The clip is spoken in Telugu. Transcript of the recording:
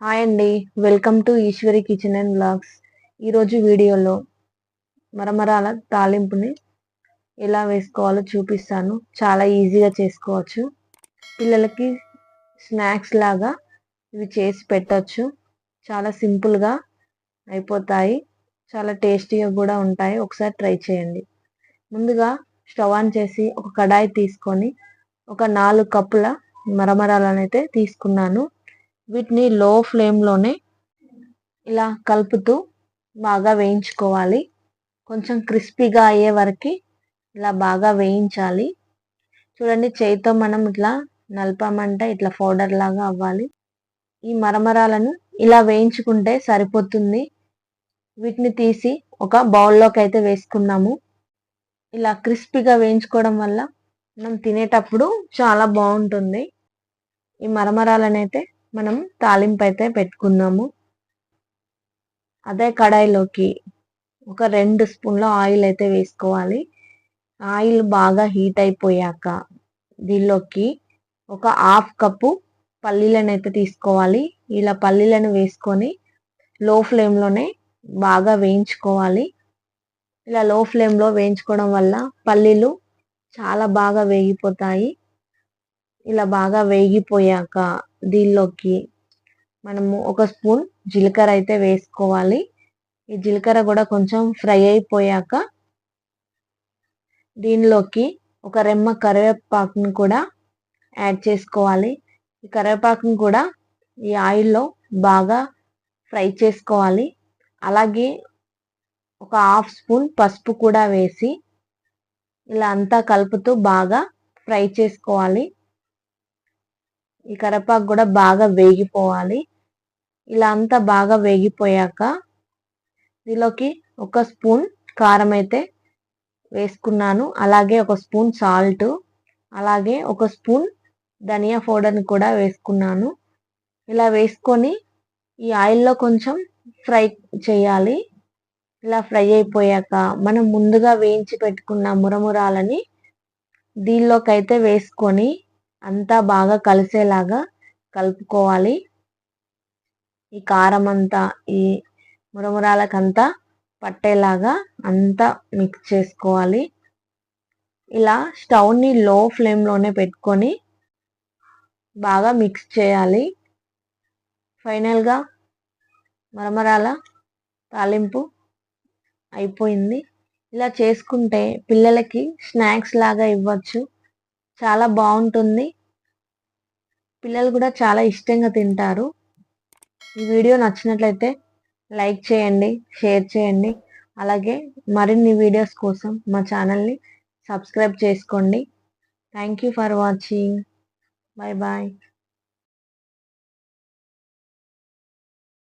హాయ్ అండి welcome to Eswari kitchen and blogs ఈరోజు వీడియోలో మరమరాల తాలింపుని ఎలా వేసుకోవాలో చూపిస్తాను. చాలా ఈజీగా చేసుకోవచ్చు. పిల్లలకి స్నాక్స్ లాగా ఇవి చేసి పెట్టచ్చు. చాలా సింపుల్గా అయిపోతాయి. చాలా టేస్టీగా కూడా ఉంటాయి. ఒకసారి ట్రై చేయండి. ముందుగా స్టవ్ ఆన్ చేసి ఒక కడాయి తీసుకొని ఒక నాలుగు కప్పుల మరమరాలను అయితే తీసుకున్నాను. వీటిని లో ఫ్లేమ్లోనే ఇలా కలుపుతూ బాగా వేయించుకోవాలి. కొంచెం క్రిస్పీగా అయ్యే వరకు ఇలా బాగా వేయించాలి. చూడండి చేయితో మనం ఇట్లా నలపమంటే ఇట్లా పౌడర్ లాగా అవ్వాలి. ఈ మరమరాలను ఇలా వేయించుకుంటే సరిపోతుంది. వీటిని తీసి ఒక బౌల్లోకి అయితే వేసుకున్నాము. ఇలా క్రిస్పీగా వేయించుకోవడం వల్ల మనం తినేటప్పుడు చాలా బాగుంటుంది. ఈ మరమరాలనైతే అయితే మనం తాలింపు అయితే పెట్టుకున్నాము. అదే కడాయిలోకి ఒక రెండు స్పూన్ల ఆయిల్ అయితే వేసుకోవాలి. ఆయిల్ బాగా హీట్ అయిపోయాక దీనిలోకి ఒక హాఫ్ కప్పు పల్లీలను అయితే తీసుకోవాలి. ఇలా పల్లీలను వేసుకొని లో ఫ్లేమ్లోనే బాగా వేయించుకోవాలి. ఇలా లో ఫ్లేమ్లో వేయించుకోవడం వల్ల పల్లీలు చాలా బాగా వేగిపోతాయి. ఇలా బాగా వేగిపోయాక దీనిలోకి మనము ఒక స్పూన్ జీలకర్ర అయితే వేసుకోవాలి. ఈ జీలకర్ర కూడా కొంచెం ఫ్రై అయిపోయాక దీనిలోకి ఒక రెమ్మ కరివేపాకును కూడా యాడ్ చేసుకోవాలి. ఈ కరివేపాకును కూడా ఈ ఆయిల్లో బాగా ఫ్రై చేసుకోవాలి. అలాగే ఒక హాఫ్ స్పూన్ పసుపు కూడా వేసి ఇలా అంతా కలుపుతూ బాగా ఫ్రై చేసుకోవాలి. ఈ కరపాకు కూడా బాగా వేగిపోవాలి. ఇలా అంతా బాగా వేగిపోయాక దీనిలోకి ఒక స్పూన్ కారం అయితే వేసుకున్నాను. అలాగే ఒక స్పూన్ సాల్ట్ అలాగే ఒక స్పూన్ ధనియా పౌడర్ని కూడా వేసుకున్నాను. ఇలా వేసుకొని ఈ ఆయిల్లో కొంచెం ఫ్రై చేయాలి. ఇలా ఫ్రై అయిపోయాక మనం ముందుగా వేయించి పెట్టుకున్న మురమురాలని దీనిలోకైతే వేసుకొని అంతా బాగా కలిసేలాగా కలుపుకోవాలి. ఈ కారం అంతా ఈ మురమురాలకంతా పట్టేలాగా అంతా మిక్స్ చేసుకోవాలి. ఇలా స్టవ్ని లో ఫ్లేమ్లోనే పెట్టుకొని బాగా మిక్స్ చేయాలి. ఫైనల్గా మరమరాల తాలింపు అయిపోయింది. ఇలా చేసుకుంటే పిల్లలకి స్నాక్స్ లాగా ఇవ్వచ్చు. చాలా బాగుంటుంది. పిల్లలు కూడా చాలా ఇష్టంగా తింటారు. ఈ వీడియో నచ్చినట్లయితే లైక్ చేయండి షేర్ చేయండి. అలాగే మరిన్ని వీడియోస్ కోసం మా ఛానల్ని సబ్స్క్రైబ్ చేసుకోండి. Thank you for watching. Bye bye.